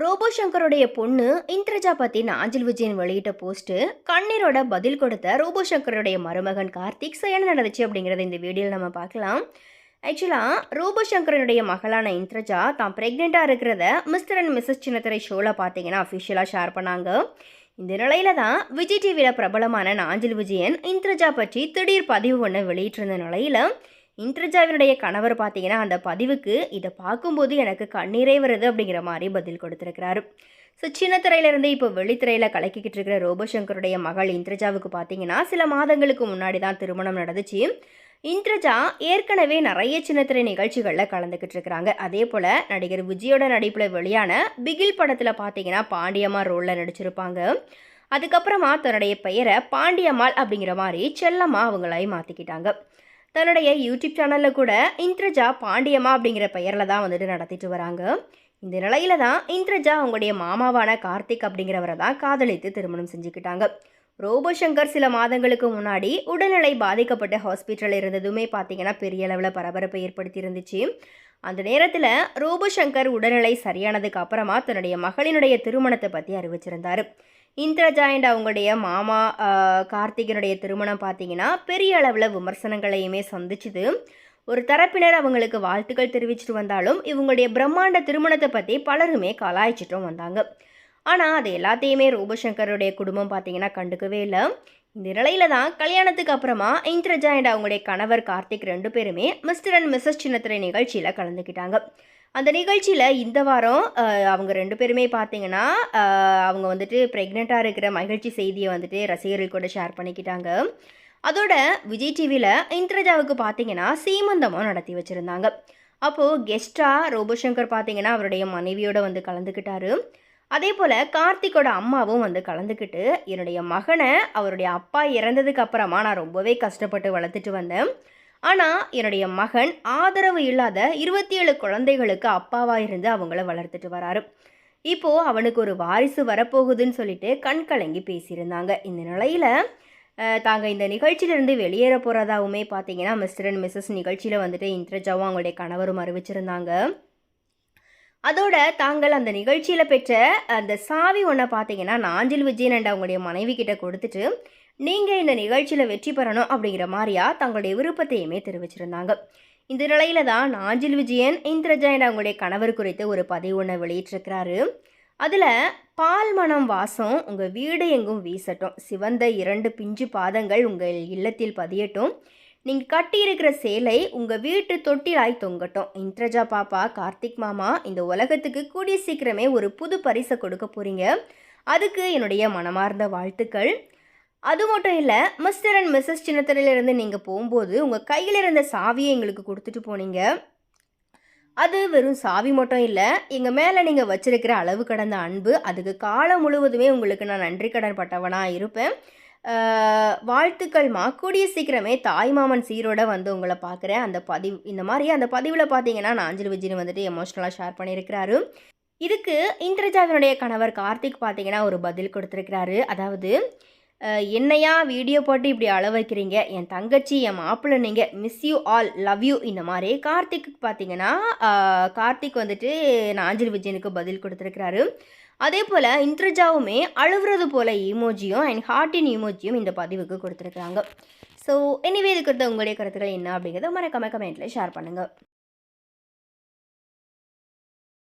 Robot சங்கருடைய பொண்ணு இந்திரஜா பத்தி ஆஞ்சல் விஜயன் வெளியிட்ட போஸ்ட் கண்ணீரோட பதில் கொடுத்த ரோபோ சங்கருடைய மருமகன் கார்த்திக் so என்ன நடந்துச்சு அப்படிங்கறத இந்த வீடியோவில் நம்ம பார்க்கலாம். ஆக்சுவலாக ரோபோ சங்கரனுடைய மகளான இந்திரஜா தான் ப்ரெக்னெண்ட்டாக இருக்கிறத மிஸ்டர் அண்ட் மிஸ்ஸஸ் சின்னத்திரை ஷோவில் பார்த்தீங்கன்னா அஃபிஷியலாக ஷேர் பண்ணாங்க. இந்த நிலையில தான் விஜய் டிவியில் பிரபலமான நாஞ்சில் விஜயன் இந்திரஜா பற்றி திடீர் பதிவு ஒன்று வெளியிட்டிருந்த நிலையில் இன்டர்ஜாவினுடைய கணவர் பார்த்தீங்கன்னா அந்த பதிவுக்கு இதை பார்க்கும்போது எனக்கு கண்ணீரே வருது அப்படிங்கிற மாதிரி பதில் கொடுத்துருக்கிறாரு. ஸோ சின்ன திரையிலேருந்து இப்போ வெளித்திரையில் கலக்கிக்கிட்டு இருக்கிற ரோபோசங்கருடைய மகள் இந்திரஜாவுக்கு பார்த்தீங்கன்னா சில மாதங்களுக்கு முன்னாடி தான் திருமணம் நடந்துச்சு. இந்திரஜா ஏற்கனவே நிறைய சின்னத்திரை நிகழ்ச்சிகளில் கலந்துக்கிட்டு இருக்கிறாங்க. அதே போல் நடிகர் விஜயோட நடிப்பில் வெளியான பிகில் படத்தில் பார்த்தீங்கன்னா பாண்டியம்மா ரோலில் நடிச்சிருப்பாங்க. அதுக்கப்புறமா தன்னுடைய பெயரை பாண்டியம்மாள் அப்படிங்கிற மாதிரி செல்லம்மா அவங்களாய் மாற்றிக்கிட்டாங்க தன்னுடைய யூடியூப் சேனலில் கூட இந்திரஜா பாண்டியம்மா அப்படிங்கிற பெயரில் தான் வந்துட்டு நடத்திட்டு வராங்க. இந்த நிலையில தான் இந்திரஜா அவங்களுடைய மாமாவான கார்த்திக் அப்படிங்கிறவரை தான் காதலித்து திருமணம் செஞ்சுக்கிட்டாங்க. ரோபோசங்கர் சில மாதங்களுக்கு முன்னாடி உடல்நிலை பாதிக்கப்பட்ட ஹாஸ்பிட்டலில் இருந்ததுமே பார்த்தீங்கன்னா பெரிய அளவில் பரபரப்பை ஏற்படுத்தி இருந்துச்சு. அந்த நேரத்தில் ரோபோ சங்கர் உடல்நிலை சரியானதுக்கு அப்புறமா தன்னுடைய மகளினுடைய திருமணத்தை பற்றி அறிவிச்சிருந்தார். இந்திரஜா அண்ட் அவங்களுடைய மாமா கார்த்திகனுடைய திருமணம் பார்த்தீங்கன்னா பெரிய அளவில் விமர்சனங்களையுமே சந்திச்சுது. ஒரு தரப்பினர் அவங்களுக்கு வாழ்த்துக்கள் தெரிவிச்சிட்டு வந்தாலும் இவங்களுடைய பிரம்மாண்ட திருமணத்தை பற்றி பலருமே கலாய்ச்சிட்டும் வந்தாங்க. ஆனால் அது எல்லாத்தையுமே ரூபசங்கருடைய குடும்பம் பார்த்தீங்கன்னா கண்டுக்கவே இல்லை. இந்த நிலையில தான் கல்யாணத்துக்கு அப்புறமா இந்திரஜா அண்ட் அவங்களுடைய கணவர் கார்த்திக் ரெண்டு பேருமே மிஸ்டர் அண்ட் மிஸ்ஸஸ் சின்னத்திரை நிகழ்ச்சியில் கலந்துக்கிட்டாங்க. அந்த நிகழ்ச்சியில் இந்த வாரம் அவங்க ரெண்டு பேருமே பார்த்தீங்கன்னா அவங்க வந்துட்டு ப்ரெக்னெண்ட்டாக இருக்கிற மகிழ்ச்சி செய்தியை வந்துட்டு ரசிகர்கள் கூட ஷேர் பண்ணிக்கிட்டாங்க. அதோட விஜய் டிவியில் இந்திரஜாவுக்கு பார்த்தீங்கன்னா சீமந்தமும் நடத்தி வச்சுருந்தாங்க. அப்போது கெஸ்ட்டாக ரோபோசங்கர் பார்த்தீங்கன்னா அவருடைய மனைவியோடு வந்து கலந்துக்கிட்டாரு. அதே போல் கார்த்திக்கோட அம்மாவும் வந்து கலந்துக்கிட்டு என்னுடைய மகனை அவருடைய அப்பா இறந்ததுக்கு அப்புறமா நான் ரொம்பவே கஷ்டப்பட்டு வளர்த்துட்டு வந்தேன். ஆனால் என்னுடைய மகன் ஆதரவு இல்லாத இருபத்தி ஏழு குழந்தைகளுக்கு அப்பாவாக இருந்து அவங்கள வளர்த்துட்டு வராரு. இப்போது அவனுக்கு ஒரு வாரிசு வரப்போகுதுன்னு சொல்லிட்டு கண் கலங்கி பேசியிருந்தாங்க. இந்த நிலையில் தாங்க இந்த நிகழ்ச்சியிலிருந்து வெளியேற போகிறதாவுமே பார்த்தீங்கன்னா மிஸ்டர் அண்ட் மிஸ்ஸஸ் நிகழ்ச்சியில் வந்துட்டு இந்திரஜாவும் அவங்களுடைய கணவரும் அறிவிச்சிருந்தாங்க. அதோட தாங்கள் அந்த நிகழ்ச்சியில் பெற்ற அந்த சாவி ஒன்றை பார்த்தீங்கன்னா நாஞ்சில் விஜயன் அண்ட் அவங்களுடைய மனைவி கிட்ட கொடுத்துட்டு நீங்கள் இந்த நிகழ்ச்சியில் வெற்றி பெறணும் அப்படிங்கிற மாதிரியா தங்களுடைய விருப்பத்தையுமே தெரிவிச்சிருந்தாங்க. இந்த நிலையில தான் நாஞ்சில் விஜயன் இந்திரஜா அண்ட் அவங்களுடைய கணவர் குறித்து ஒரு பதிவு ஒன்று வெளியிட்டிருக்கிறாரு. அதில் பால் மனம் வாசம் உங்கள் வீடு எங்கும் வீசட்டும். சிவந்த இரண்டு பிஞ்சு பாதங்கள் உங்கள் இல்லத்தில் பதியட்டும். நீங்கள் கட்டியிருக்கிற சேலை உங்கள் வீட்டு தொட்டிலாய் தொங்கட்டும். இந்திரஜா பாப்பா கார்த்திக் மாமா இந்த உலகத்துக்கு கூடிய சீக்கிரமே ஒரு புது பரிசை கொடுக்க போகிறீங்க அதுக்கு என்னுடைய மனமார்ந்த வாழ்த்துக்கள். அது மட்டும் இல்லை மிஸ்டர் அண்ட் மிஸ்ஸஸ் சின்னத்திரையிலேருந்து நீங்கள் போகும்போது உங்கள் கையில் இருந்த சாவியை எங்களுக்கு கொடுத்துட்டு போனீங்க. அது வெறும் சாவி மட்டும் இல்லை எங்கள் மேலே நீங்கள் வச்சுருக்கிற அளவு கடந்த அன்பு அதுக்கு காலம் முழுவதுமே உங்களுக்கு நான் நன்றி கடன் பட்டவனாக இருப்பேன். வாழ்த்துக்கள்மா கூடிய சீக்கிரமே தாய்மாமன் சீரோட வந்து உங்களை பார்க்குறேன் அந்த பதிவு இந்த மாதிரி அந்த பதிவில் பார்த்தீங்கன்னா நாஞ்சில் விஜயன் வந்துட்டு எமோஷ்னலாக ஷேர் பண்ணியிருக்கிறாரு. இதுக்கு இந்திரஜாவினுடைய கணவர் கார்த்திக் பார்த்தீங்கன்னா ஒரு பதில் கொடுத்துருக்கிறாரு. அதாவது என்னையா வீடியோ போட்டு இப்படி அள வைக்கிறீங்க என் தங்கச்சி என் மாப்பிள்ளை நீங்கள் miss you all love you இந்த மாதிரி கார்த்திக்கு பார்த்தீங்கன்னா கார்த்திக் வந்துட்டு நாஞ்சில் விஜயனுக்கு பதில் கொடுத்துருக்கிறாரு. அதே போல் இன்ட்ரஜாவுமே அழுவுறது போல் இமோஜியும் அண்ட் ஹார்ட்டின் இமோஜியும் இந்த பதிவுக்கு கொடுத்துருக்குறாங்க. ஸோ எனிவே இது குறித்த உங்களுடைய கருத்துக்கள் என்ன அப்படிங்கிறத மறக்காம கமெண்ட்டில் ஷேர் பண்ணுங்கள்